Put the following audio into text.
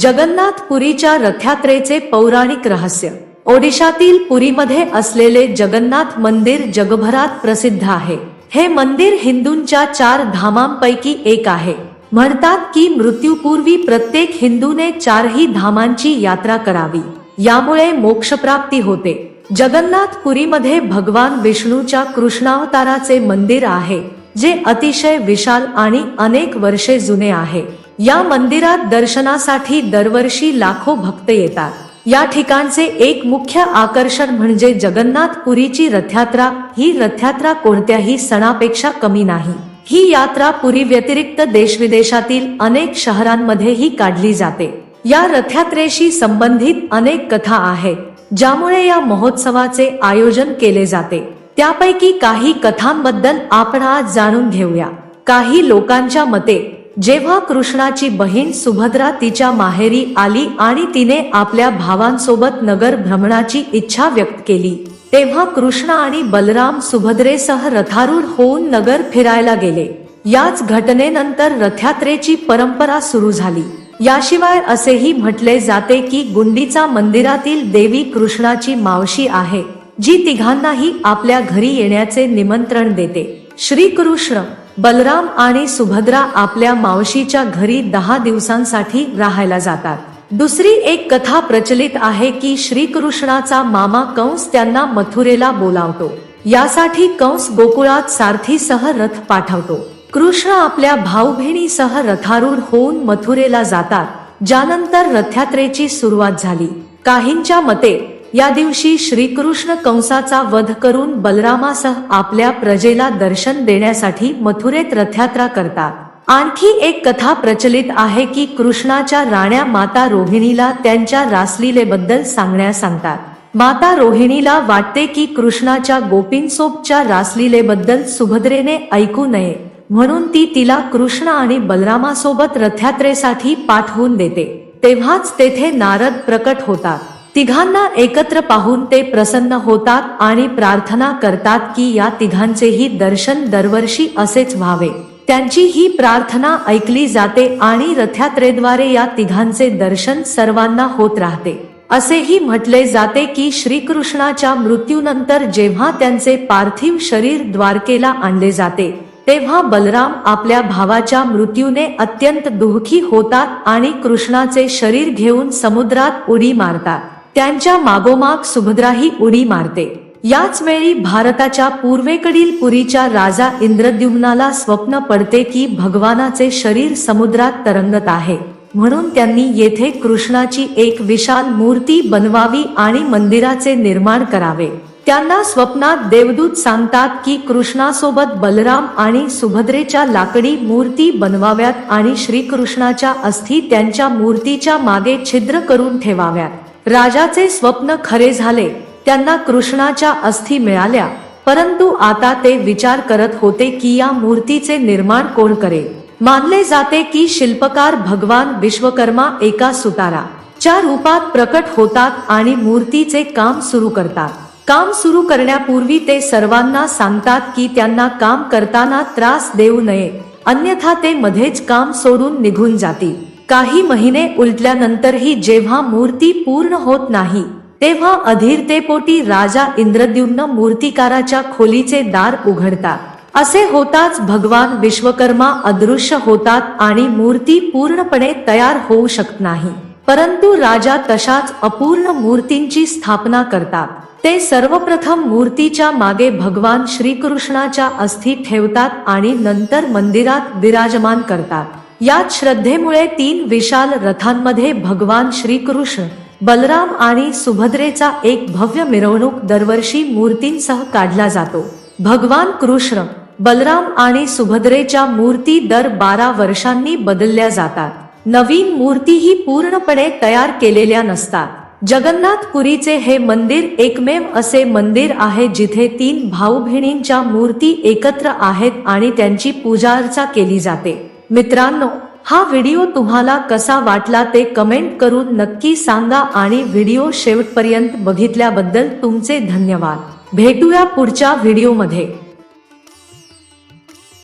जगन्नाथपुरीच्या रथयात्रेचे पौराणिक रहस्य. ओडिशातील पुरीमध्ये असलेले जगन्नाथ मंदिर जगभरात प्रसिद्ध आहे. हे मंदिर हिंदूंच्या चार धामांपैकी एक आहे. म्हणतात की मृत्यूपूर्वी प्रत्येक हिंदूने चारही धामांची यात्रा करावी. यामुळे मोक्षप्राप्ती होते. जगन्नाथपुरीमध्ये भगवान विष्णूच्या कृष्णावताराचे मंदिर आहे जे अतिशय विशाल आणि अनेक वर्षे जुने आहे. या मंदिरात दर्शनासाठी दरवर्षी लाखो भक्त येतात. या ठिकाणचे एक मुख्य आकर्षण म्हणजे जगन्नाथपुरीची रथयात्रा. ही रथयात्रा कोणत्याही सणापेक्षा कमी नाही. ही यात्रा पुरी व्यतिरिक्त देशविदेशातील अनेक शहरांमध्येही काढली जाते. या रथयात्रेशी संबंधित अनेक कथा आहेत ज्यामुळे या महोत्सवाचे आयोजन केले जाते. त्यापैकी काही कथांबद्दल आपण आज जाणून घेऊया. काही लोकांच्या मते जेव्हा कृष्णाची बहीण सुभद्रा तिच्या माहेरी आली आणि तिने आपल्या भावांसोबत नगर भ्रमणाची इच्छा व्यक्त केली तेव्हा कृष्ण आणि बलराम सुभद्रेसह रथारूढ होऊन नगर फिरायला गेले. याच घटनेनंतर रथयात्रेची परंपरा सुरू झाली. याशिवाय असेही म्हटले जाते की गुंडीचा मंदिरातील देवी कृष्णाची मावशी आहे जी तिघांनाही आपल्या घरी येण्याचे निमंत्रण देते. श्रीकृष्ण बलराम आणि सुभद्रा आपल्या मावशीच्या घरी दहा दिवसांसाठी राहायला जातात. दुसरी एक कथा प्रचलित आहे की श्रीकृष्णाचा मामा कंस त्यांना मथुरेला बोलावतो. यासाठी कंस गोकुळात सारथीसह रथ पाठवतो. कृष्ण आपल्या भाऊबहिणीसह रथारूढ होऊन मथुरेला जातात. ज्यानंतर रथयात्रेची सुरुवात झाली. काहींच्या मते या दिवशी श्रीकृष्ण कंसाचा वध करून बलरामासह आपल्या प्रजेला दर्शन देण्यासाठी मथुरेत रथयात्रा करतात. आणखी एक कथा प्रचलित आहे की कृष्णाच्या राण्या माता रोहिणीला त्यांच्या रासलीलेबद्दल सांगण्यास सांगतात. माता रोहिणीला वाटते की कृष्णाच्या गोपींसोबतच्या रासलीलेबद्दल सुभद्रेने ऐकू नये म्हणून ती तिला कृष्ण आणि बलरामासोबत रथयात्रेसाठी पाठवून देते. तेव्हाच तेथे नारद प्रकट होतात. तिघांना एकत्र पाहून ते प्रसन्न होतात आणि प्रार्थना करतात की या तिघांचेही दर्शन दरवर्षी असेच व्हावे. त्यांची ही प्रार्थना ऐकली जाते आणि रथयात्रेद्वारे या तिघांचे दर्शन सर्वांना होत राहते. असेही म्हटले जाते की श्रीकृष्णाच्या मृत्यूनंतर जेव्हा त्यांचे पार्थिव शरीर द्वारकेला आणले जाते तेव्हा बलराम आपल्या भावाच्या मृत्यूने अत्यंत दुःखी होतात आणि कृष्णाचे शरीर घेऊन समुद्रात उडी मारतात. त्यांच्या मागोमाग सुभद्राही उडी मारते. याच वेळी भारताच्या पूर्वेकडील पुरीच्या राजा इंद्रद्युम्नाला स्वप्न पडते की भगवानाचे शरीर समुद्रात तरंगत आहे. म्हणून त्यांनी येथे कृष्णाची एक विशाल मूर्ती बनवावी आणि मंदिराचे निर्माण करावे. त्यांना स्वप्नात देवदूत सांगतात की कृष्णासोबत बलराम आणि सुभद्रेच्या लाकडी मूर्ती बनवाव्यात आणि श्रीकृष्णाच्या अस्थी त्यांच्या मूर्तीच्या मागे छिद्र करून ठेवाव्यात. राजाचे स्वप्न खरे झाले त्यांना कृष्णाच्या अस्थी मिळाल्या. परंतु आता ते विचार करत होते की या मूर्तीचे निर्माण कोण करे? मानले जाते की शिल्पकार भगवान विश्वकर्मा एका सुतारा. च्या रूपात प्रकट होतात आणि मूर्तीचे काम सुरू करतात. काम सुरू करण्यापूर्वी ते सर्वांना सांगतात की त्यांना काम करताना त्रास देऊ नये. अन्यथा ते मध्येच काम सोडून निघून जातील. काही महिने उलटल्यानंतरही जेव्हा मूर्ती पूर्ण होत नाही तेव्हा अधीरतेपोटी राजा इंद्रद्युम्न मूर्तिकाराच्या खोलीचे दार उघडतात. असे होताच भगवान विश्वकर्मा अदृश्य होतात आणि मूर्ती पूर्णपणे तयार होऊ शकत नाही. परंतु राजा तशाच अपूर्ण मूर्तींची स्थापना करतात. ते सर्वप्रथम मूर्तीच्या मागे भगवान श्रीकृष्णाच्या अस्थी ठेवतात आणि नंतर मंदिरात विराजमान करतात. यात श्रद्धेमुळे तीन विशाल रथांमध्ये भगवान श्रीकृष्ण बलराम आणि सुभद्रेचा एक भव्य मिरवणूक दरवर्षी मूर्तींसह काढला जातो. भगवान कृष्ण बलराम आणि सुभद्रेच्या मूर्ती दर बारा वर्षांनी बदलल्या जातात. नवीन मूर्तीही पूर्णपणे तयार केलेल्या नसतात. जगन्नाथपुरीचे हे मंदिर एकमेव असे मंदिर आहे जिथे तीन भाऊ बहिणींच्या मूर्ती एकत्र आहेत आणि त्यांची पूजा अर्चा केली जाते. मित्रांनो हा व्हिडिओ तुम्हाला कसा वाटला ते कमेंट करून नक्की सांगा आणि व्हिडिओ शेवटपर्यंत बघितल्याबद्दल तुमचे धन्यवाद. भेटूया पुढच्या व्हिडिओमध्ये.